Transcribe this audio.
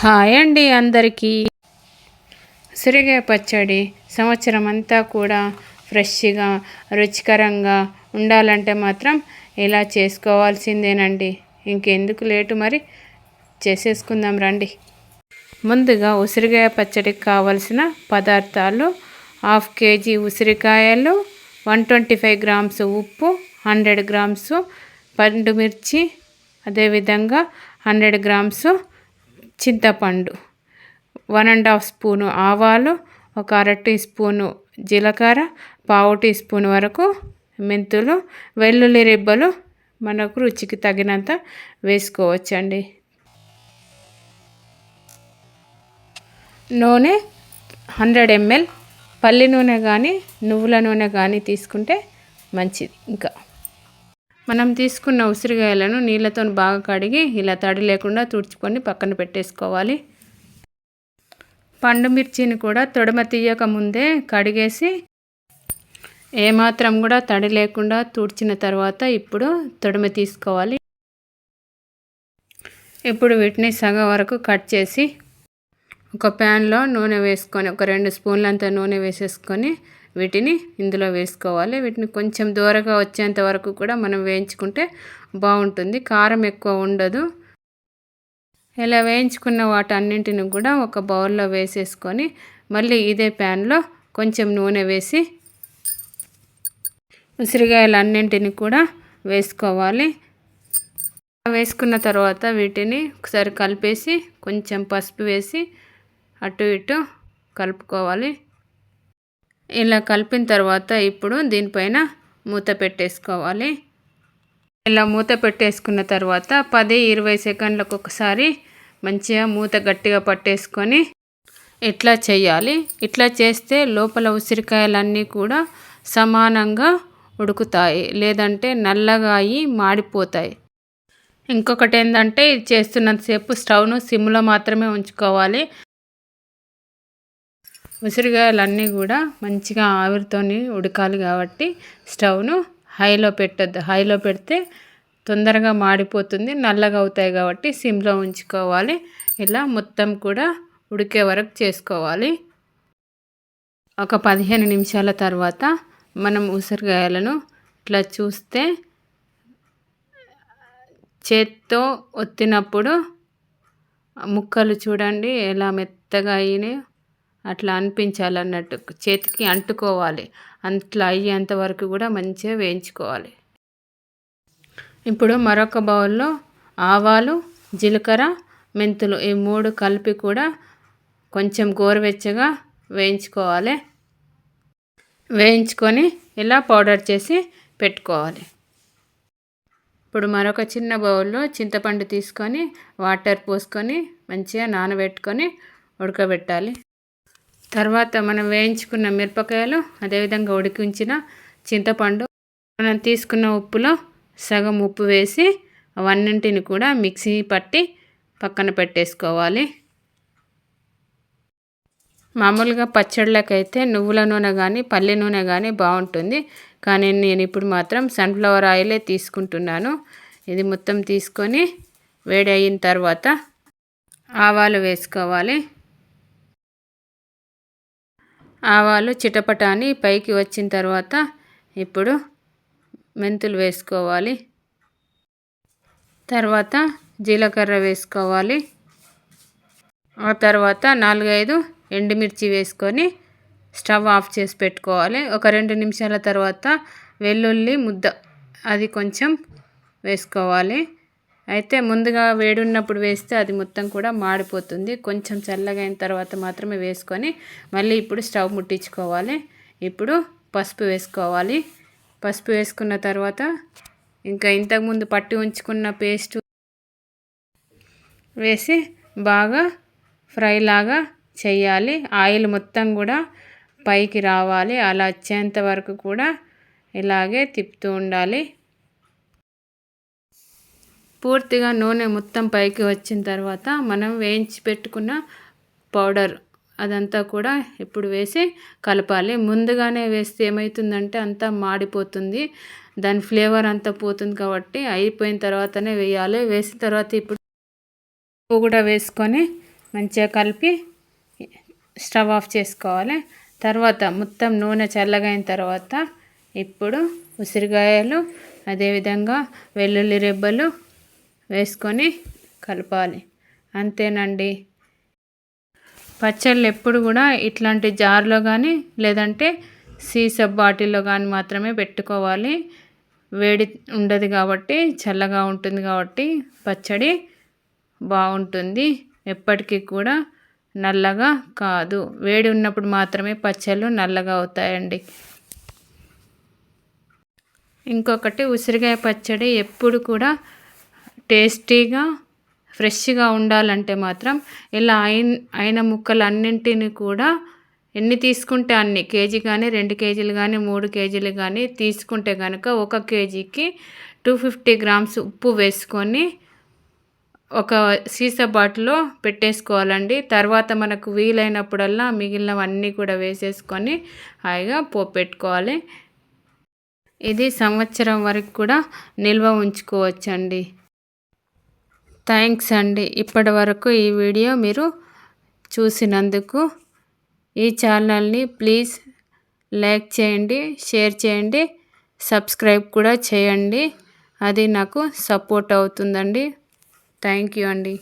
Hi అండి అందరికీ. సురగాయ పచ్చడి సంవత్సరం అంతా కూడా ఫ్రెష్గా రుచికరంగా ఉండాలంటే మాత్రం ఇలా చేసుకోవాల్సిందేనండి. ఇంకెందుకు లేటు మరి? చేసేసుకుందాం రండి. ముందుగా ఉసిరికాయ పచ్చడికి కావలసిన పదార్థాలు హాఫ్ కేజీ ఉసిరికాయలు వన్ ట్వంటీ ఫైవ్ గ్రామ్స్ ఉప్పు హండ్రెడ్ గ్రామ్స్ పండుమిర్చి అదేవిధంగా హండ్రెడ్ గ్రామ్స్ చింతపండు వన్ అండ్ హాఫ్ స్పూను ఆవాలు ఒక అర టీ స్పూను జీలకర్ర పావు టీ స్పూన్ వరకు మెంతులు వెల్లుల్లి రెబ్బలు మనకు రుచికి తగినంత వేసుకోవచ్చండి. నూనె హండ్రెడ్ ఎంఎల్ పల్లి నూనె కానీ నువ్వుల నూనె కానీ తీసుకుంటే మంచిది. ఇంకా మనం తీసుకున్న ఉసిరికాయలను నీళ్ళతో బాగా కడిగి ఇలా తడి లేకుండా తుడుచుకొని పక్కన పెట్టేసుకోవాలి. పండు మిర్చిని కూడా తొడమ తీయక ముందే కడిగేసి ఏమాత్రం కూడా తడి లేకుండా తుడిచిన తర్వాత ఇప్పుడు తొడమ తీసుకోవాలి. ఇప్పుడు వీటిని సగం వరకు కట్ చేసి ఒక ప్యాన్లో నూనె వేసుకొని ఒక రెండు స్పూన్లంత నూనె వేసేసుకొని వీటిని ఇందులో వేసుకోవాలి. వీటిని కొంచెం దూరగా వచ్చేంత వరకు కూడా మనం వేయించుకుంటే బాగుంటుంది. కారం ఎక్కువ ఉండదు. ఇలా వేయించుకున్న వాటన్నింటిని కూడా ఒక బౌల్లో వేసేసుకొని మళ్ళీ ఇదే ప్యాన్లో కొంచెం నూనె వేసి ఉసిరికాయలన్నింటిని కూడా వేసుకోవాలి. వేసుకున్న తర్వాత వీటిని ఒకసారి కలిపేసి కొంచెం పసుపు వేసి అటు ఇటు కలుపుకోవాలి. ఇలా కలిపిన తర్వాత ఇప్పుడు దీనిపైన మూత పెట్టేసుకోవాలి. ఇలా మూత పెట్టేసుకున్న తర్వాత పది ఇరవై సెకండ్లకు ఒకసారి మంచిగా మూత గట్టిగా పట్టేసుకొని ఇట్లా చేయాలి. ఇట్లా చేస్తే లోపల ఉసిరికాయలన్నీ కూడా సమానంగా ఉడుకుతాయి లేదంటే నల్లగా అయి మాడిపోతాయి. ఇంకొకటి ఏంటంటే ఇది చేస్తున్నంతసేపు స్టవ్ను సిమ్లో మాత్రమే ఉంచుకోవాలి. ఉసిరికాయలన్నీ కూడా మంచిగా ఆవిరితోని ఉడకాలి కాబట్టి స్టవ్ను హైలో పెట్టద్దు. హైలో పెడితే తొందరగా మాడిపోతుంది నల్లగా అవుతాయి కాబట్టి సిమ్లో ఉంచుకోవాలి. ఇలా మొత్తం కూడా ఉడికే వరకు చేసుకోవాలి. ఒక పదిహేను నిమిషాల తర్వాత మనం ఉసిరికాయలను ఇట్లా చూస్తే చేత్తో ఒత్తినప్పుడు ముక్కలు చూడండి ఎలా మెత్తగా అయినాయో. అట్లా అనిపించాలన్నట్టు చేతికి అంటుకోవాలి. అట్లా అయ్యేంత వరకు కూడా మంచిగా వేయించుకోవాలి. ఇప్పుడు మరొక బౌల్లో ఆవాలు జీలకర్ర మెంతులు ఈ మూడు కలిపి కూడా కొంచెం గోరువెచ్చగా వేయించుకోవాలి. వేయించుకొని ఇలా పౌడర్ చేసి పెట్టుకోవాలి. ఇప్పుడు మరొక చిన్న బౌల్లో చింతపండు తీసుకొని వాటర్ పోసుకొని మంచిగా నానబెట్టుకొని ఉడకబెట్టాలి. తర్వాత మనం వేయించుకున్న మిరపకాయలు అదేవిధంగా ఉడికించిన చింతపండు మనం తీసుకున్న ఉప్పులో సగం ఉప్పు వేసి అవన్నింటిని కూడా మిక్సీ పట్టి పక్కన పెట్టేసుకోవాలి. మామూలుగా పచ్చళ్ళకైతే నువ్వుల నూనె కానీ పల్లె నూనె కానీ బాగుంటుంది. కానీ నేను ఇప్పుడు మాత్రం సన్ఫ్లవర్ ఆయిలే తీసుకుంటున్నాను. ఇది మొత్తం తీసుకొని వేడి అయిన తర్వాత ఆవాలు వేసుకోవాలి. ఆవాలు చిటపటాని పైకి వచ్చిన తర్వాత ఇప్పుడు మెంతులు వేసుకోవాలి. తర్వాత జీలకర్ర వేసుకోవాలి. ఆ తర్వాత నాలుగైదు ఎండుమిర్చి వేసుకొని స్టవ్ ఆఫ్ చేసి పెట్టుకోవాలి. ఒక రెండు నిమిషాల తర్వాత వెల్లుల్లి ముద్ద అది కొంచెం వేసుకోవాలి. అయితే ముందుగా వేడున్నప్పుడు వేస్తే అది మొత్తం కూడా మాడిపోతుంది. కొంచెం చల్లగా అయిన తర్వాత మాత్రమే వేసుకొని మళ్ళీ ఇప్పుడు స్టవ్ ముట్టించుకోవాలి. ఇప్పుడు పసుపు వేసుకోవాలి. పసుపు వేసుకున్న తర్వాత ఇంకా ఇంతకుముందు పట్టి ఉంచుకున్న పేస్ట్ వేసి బాగా ఫ్రై లాగా చేయాలి. ఆయిల్ మొత్తం కూడా పైకి రావాలి. అలా వచ్చేంత వరకు కూడా ఇలాగే తిప్పుతూ ఉండాలి. పూర్తిగా నూనె మొత్తం పైకి వచ్చిన తర్వాత మనం వేయించి పెట్టుకున్న పౌడర్ అదంతా కూడా ఇప్పుడు వేసి కలపాలి. ముందుగానే వేస్తే ఏమవుతుందంటే అంతా మాడిపోతుంది. దాని ఫ్లేవర్ అంతా పోతుంది కాబట్టి అయిపోయిన తర్వాతనే వేయాలి. వేసిన తర్వాత ఇప్పుడు కూడా వేసుకొని మంచిగా కలిపి స్టవ్ ఆఫ్ చేసుకోవాలి. తర్వాత మొత్తం నూనె చల్లగైన తర్వాత ఇప్పుడు ఉసిరికాయలు అదేవిధంగా వెల్లుల్లి రెబ్బలు వేసుకొని కలపాలి. అంతేనండి. పచ్చళ్ళు ఎప్పుడు కూడా ఇట్లాంటి జార్లో కానీ లేదంటే సీసా బాటిల్లో కానీ మాత్రమే పెట్టుకోవాలి. వేడి ఉండదు కాబట్టి చల్లగా ఉంటుంది కాబట్టి పచ్చడి బాగుంటుంది. ఎప్పటికీ కూడా నల్లగా కాదు. వేడి ఉన్నప్పుడు మాత్రమే పచ్చళ్ళు నల్లగా అవుతాయండి. ఇంకొకటి ఉసిరికాయ పచ్చడి ఎప్పుడు కూడా టేస్టీగా ఫ్రెష్గా ఉండాలంటే మాత్రం ఇలా అయిన అయిన ముక్కలు అన్నింటిని కూడా ఎన్ని తీసుకుంటే అన్ని కేజీ కానీ రెండు కేజీలు కానీ మూడు కేజీలు కానీ తీసుకుంటే కనుక ఒక కేజీకి టూ ఫిఫ్టీ గ్రామ్స్ ఉప్పు వేసుకొని ఒక సీసా బాటిల్లో పెట్టేసుకోవాలండి. తర్వాత మనకు వీలైనప్పుడల్లా మిగిలినవన్నీ కూడా వేసేసుకొని హాయిగా పోపెట్టుకోవాలి పెట్టుకోవాలి. ఇది సంవత్సరం వరకు కూడా నిల్వ ఉంచుకోవచ్చండి. థ్యాంక్స్ అండి. ఇప్పటి వరకు ఈ వీడియో మీరు చూసినందుకు ఈ ఛానల్ని ప్లీజ్ లైక్ చేయండి షేర్ చేయండి సబ్స్క్రైబ్ కూడా చేయండి. అది నాకు సపోర్ట్ అవుతుందండి. థ్యాంక్ యూ అండి.